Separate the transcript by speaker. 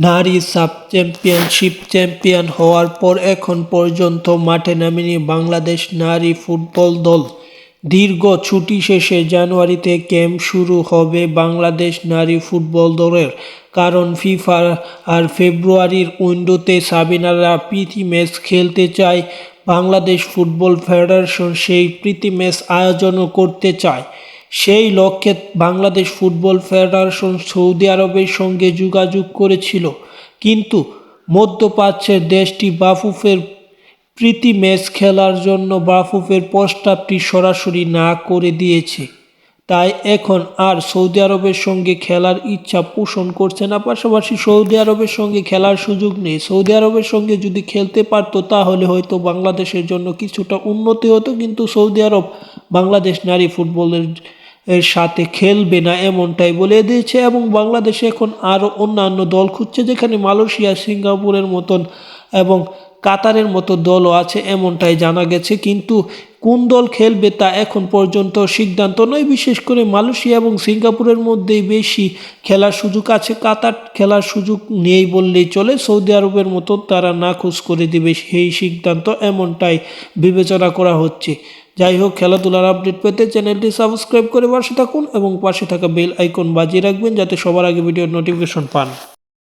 Speaker 1: নারী sub championship champion হওয়ার পর এখন পর্যন্ত মাঠে নামেনি বাংলাদেশ নারী ফুটবল দল। দীর্ঘ ছুটি শেষে জানুয়ারিতে ক্যাম্প শুরু হবে বাংলাদেশ নারী ফুটবল দলের। কারণ ফিফা আর ফেব্রুয়ারির উইন্ডোতে সাবিনারা প্রীতি ম্যাচ খেলতে চায়। বাংলাদেশ ফুটবল ফেডারেশন সেই প্রীতি ম্যাচ আয়োজনও করতে চায়। সেই লক্ষ্যে বাংলাদেশ ফুটবল ফেডারেশন সৌদি আরবের সঙ্গে যোগাযোগ করেছিল। কিন্তু মধ্যপ্রাচ্যের দেশটি বাফুফের প্রীতি ম্যাচ খেলার জন্য বাফুফের প্রস্তাবটি সরাসরি না করে দিয়েছে। তাই এখন আর সৌদি আরবের সঙ্গে খেলার ইচ্ছা পোষণ করছে না। পাশাপাশি সৌদি আরবের সঙ্গে খেলার সুযোগ নেই। সৌদি আরবের সঙ্গে যদি খেলতে পারতো, তাহলে হয়তো বাংলাদেশের জন্য কিছুটা উন্নতি হতো। কিন্তু সৌদি আরব বাংলাদেশ নারী ফুটবলের এর সাথে খেলবে না এমনটাই বলে দিয়েছে এবং বাংলাদেশে এখন আরও অন্যান্য দল খুঁজছে যেখানে মালয়েশিয়া, সিঙ্গাপুরের মতন এবং কাতারের মতো দলও আছে এমনটাই জানা গেছে। কিন্তু কোন দল খেলবে তা এখন পর্যন্ত সিদ্ধান্ত নয়। বিশেষ করে মালয়েশিয়া এবং সিঙ্গাপুরের মধ্যেই বেশি খেলার সুযোগ আছে। কাতার খেলার সুযোগ নেই বললেই চলে। সৌদি আরবের মতো তারা নাখোশ করে দেবে সেই সিদ্ধান্ত এমনটাই বিবেচনা করা হচ্ছে। যাই হোক, খেলাধুলার আপডেট পেতে চ্যানেলটি সাবস্ক্রাইব করে পাশে থাকুন এবং পাশে থাকা বেল আইকন বাজিয়ে রাখবেন যাতে সবার আগে ভিডিওর নোটিফিকেশন পান।